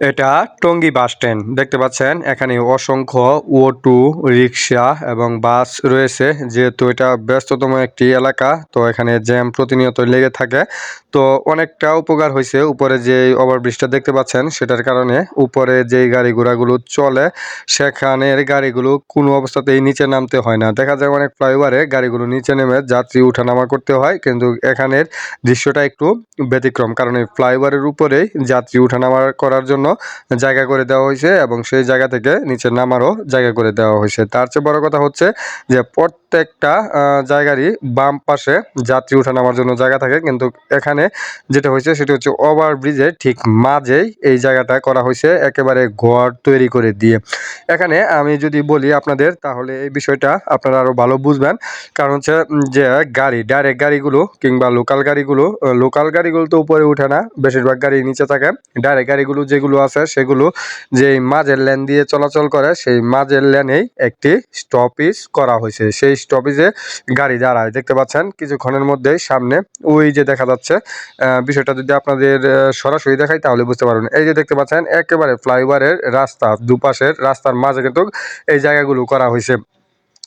এটা Tongi bus stand. দেখতে পাচ্ছেন, এখানে অসংখ্য অটো রিক্সা এবং বাস রয়েছে। যেহেতু এটা ব্যস্ততম একটি এলাকা, তো এখানে জ্যাম প্রতিনিয়ত লেগে থাকে। তো অনেকটা উপকার হয়েছে উপরে যে ওভারব্রিজটা দেখতে পাচ্ছেন, সেটার কারণে উপরে যেই গাড়ি ঘোড়াগুলো চলে, সেখানের গাড়িগুলো কোনো অবস্থাতেই নিচে নামতে হয় না। দেখা যায় অনেক ফ্লাইওভারে গাড়িগুলো নিচে নেমে যাত্রী উঠানামা করতে হয়, কিন্তু এখানের দৃশ্যটা একটু ব্যতিক্রম। কারণ এই ফ্লাইওভারের উপরেই যাত্রী উঠানামা করার জন্য জায়গা করে দেওয়া হয়েছে এবং সেই জায়গা থেকে নিচে নামারও জায়গা করে দেওয়া হয়েছে। তার চেয়ে বড় কথা হচ্ছে যে প্রত্যেকটা জায়গারই বাম পাশে যাত্রী উঠা নামার জন্য জায়গা থাকে। কিন্তু এখানে যেটা হয়েছে সেটা হচ্ছে ওভার ব্রিজের ঠিক মাঝেই এই জায়গাটা করা হয়েছে একেবারে ঘর তৈরি করে দিয়ে। এখানে আমি যদি বলি আপনাদের, তাহলে এই বিষয়টা আপনারা আরও ভালো বুঝবেন। কারণ হচ্ছে যে গাড়ি ডাইরেক্ট গাড়িগুলো কিংবা লোকাল গাড়িগুলো লোকাল গাড়িগুলো তো উপরে উঠে না, বেশিরভাগ গাড়ি নিচে থাকে। ডাইরেক্ট গাড়িগুলো যেগুলো আছে সেগুলো যে মাঝের লেন দিয়ে চলাচল করে, সেই মাঝের লেনেই একটি স্টপেজ করা হয়েছে। সেই স্টপেজে গাড়ি দাঁড়ায়। দেখতে পাচ্ছেন কিছুক্ষণের মধ্যেই সামনে ওই যে দেখা যাচ্ছে বিষয়টা যদি আপনাদের সরাসরি দেখাই তাহলে বুঝতে পারবেন। এই যে দেখতে পাচ্ছেন, একেবারে ফ্লাইওভারের রাস্তা, দুপাশের রাস্তার মাঝে কিন্তু এই জায়গাগুলো করা হয়েছে।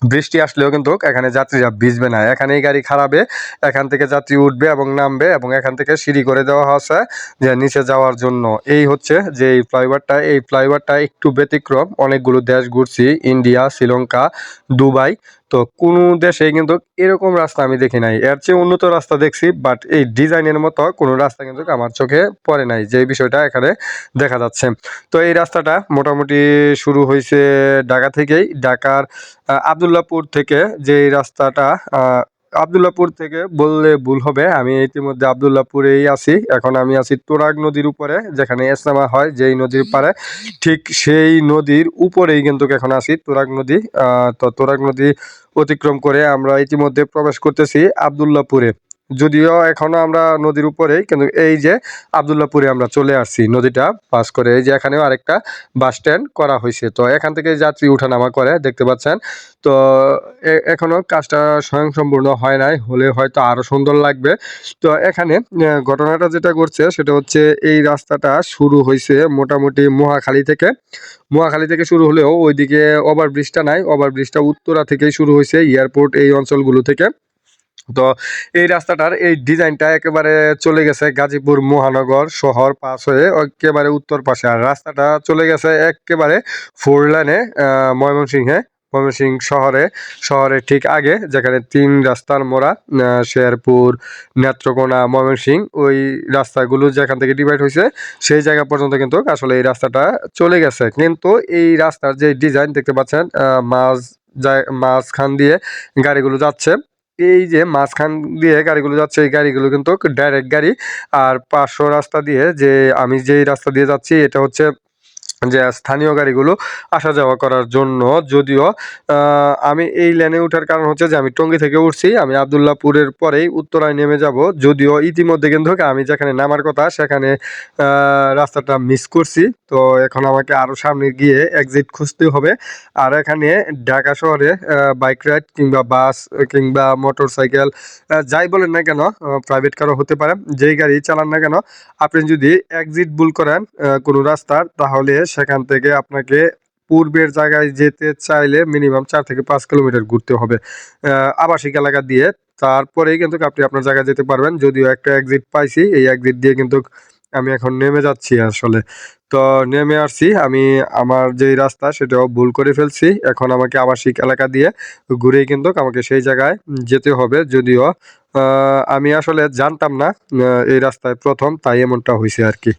বৃষ্টি আসলেও কিন্তু এখানে যাত্রীরা ভিজবে না। এখানে এই গাড়ি খারাপে এখান থেকে যাত্রী উঠবে এবং নামবে এবং এখান থেকে সিঁড়ি করে দেওয়া হচ্ছে যে নিচে যাওয়ার জন্য। এই হচ্ছে যে এই ফ্লাইওভারটা এই ফ্লাইওভারটা একটু ব্যতিক্রম। অনেকগুলো দেশ ঘুরছি, ইন্ডিয়া, শ্রীলঙ্কা, দুবাই। তো কোনো দেশে কিন্তু এরকম রাস্তা আমি দেখি নাই। এর চেয়ে উন্নত রাস্তা দেখছি বাট এই ডিজাইনের মতো কোনো রাস্তা কিন্তু আমার চোখে পড়ে নাই যে বিষয়টা এখানে দেখা যাচ্ছে। তো এই রাস্তাটা মোটামুটি শুরু হয়েছে ঢাকা থেকেই। ঢাকার আবদুল্লাপুর থেকে যে রাস্তাটা আবদুল্লাপুর থেকে বললে ভুল হবে। আমি ইতিমধ্যে আবদুল্লাপুরেই আছি। এখন আমি আছি তোরাগ নদীর উপরে, যেখানে এসনামা হয়, যেই নদীর পারে ঠিক সেই নদীর উপরেই কিন্তু এখন আছি, তোরাগ নদী। তো তোরাগ নদী অতিক্রম করে আমরা ইতিমধ্যে প্রবেশ করতেছি আবদুল্লাপুরে। যদিও এখনও আমরা নদীর উপরেই, কিন্তু এই যে আবদুল্লাপুরে আমরা চলে আসছি, নদীটা পাস করে এই যে এখানেও আরেকটা বাস স্ট্যান্ড করা হয়েছে। তো এখান থেকে যাত্রী উঠানামা করে, দেখতে পাচ্ছেন। তো এ- এখনও কাজটা স্বয়ংসম্পূর্ণ হয় নাই, হলে হয়তো আরও সুন্দর লাগবে। তো এখানে ঘটনাটা যেটা করছে সেটা হচ্ছে এই রাস্তাটা শুরু হয়েছে মোটামুটি মহাখালী থেকে। মহাখালী থেকে শুরু হলেও ওইদিকে ওভারব্রিজটা নাই, ওভারব্রিজটা উত্তরা থেকেই শুরু হয়েছে এয়ারপোর্ট এই অঞ্চলগুলো থেকে। তো এই রাস্তাটার এই ডিজাইনটা একেবারে চলে গেছে গাজীপুর মহানগর শহর পাস হয়ে একেবারে উত্তর পাশে। আর রাস্তাটা চলে গেছে একেবারে ফোর লাইনে ময়মনসিংহে, ময়মনসিংহ শহরে। শহরের ঠিক আগে, যেখানে তিন রাস্তার মোড়া শেরপুর, নেত্রকোনা, ময়মনসিংহ, ওই রাস্তাগুলো যেখান থেকে ডিভাইড হয়েছে, সেই জায়গা পর্যন্ত কিন্তু আসলে এই রাস্তাটা চলে গেছে। কিন্তু এই রাস্তার যে ডিজাইন দেখতে পাচ্ছেন মাঝ মাঝখান দিয়ে গাড়িগুলো যাচ্ছে। এই যে মাঝখান দিয়ে গাড়িগুলো যাচ্ছে, এই গাড়িগুলো কিন্তু ডাইরেক্ট গাড়ি। আর পার্শ্ব রাস্তা দিয়ে যে আমি যেই রাস্তা দিয়ে যাচ্ছি, এটা হচ্ছে যে স্থানীয় গাড়িগুলো আসা যাওয়া করার জন্য। যদিও আমি এই লেনে ওঠার কারণ হচ্ছে যে আমি টঙ্গী থেকে উঠছি, আমি আবদুল্লাপুরের পরেই উত্তরায় নেমে যাব। যদিও ইতিমধ্যে কিন্তু আমি যেখানে নামার কথা সেখানে রাস্তাটা মিস করছি। তো এখন আমাকে আরও সামনে গিয়ে এক্সিট খুঁজতে হবে। আর এখানে ঢাকা শহরে বাইক রাইড কিংবা বাস কিংবা মোটর সাইকেল যাই বলেন না কেন প্রাইভেট কারও হতে পারে। যেই গাড়ি চালান না কেন, আপনি যদি এক্সিট ভুল করেন কোনো রাস্তার, তাহলে সেখান থেকে আপনাকে পূর্বের জায়গায় যেতে চাইলে মিনিমাম চার থেকে পাঁচ কিলোমিটার ঘুরতে হবে। আবাসিক এলাকা দিয়ে। তারপরেই কিন্তু আপনি আপনার জায়গায় যেতে পারবেন। যদিও একটা এক্সিট পাইছি, এই এক্সিট দিয়ে কিন্তু আমি এখন নেমে যাচ্ছি আসলে। তো নেমে আসছি, আমি আমার যেই রাস্তা সেটাও ভুল করে ফেলছি। এখন আমাকে আবাসিক এলাকা দিয়ে ঘুরেই কিন্তু আমাকে সেই জায়গায় যেতে হবে। যদিও আমি আসলে জানতাম না এই রাস্তায় প্রথম, তাই এমনটা হয়েছে আর কি।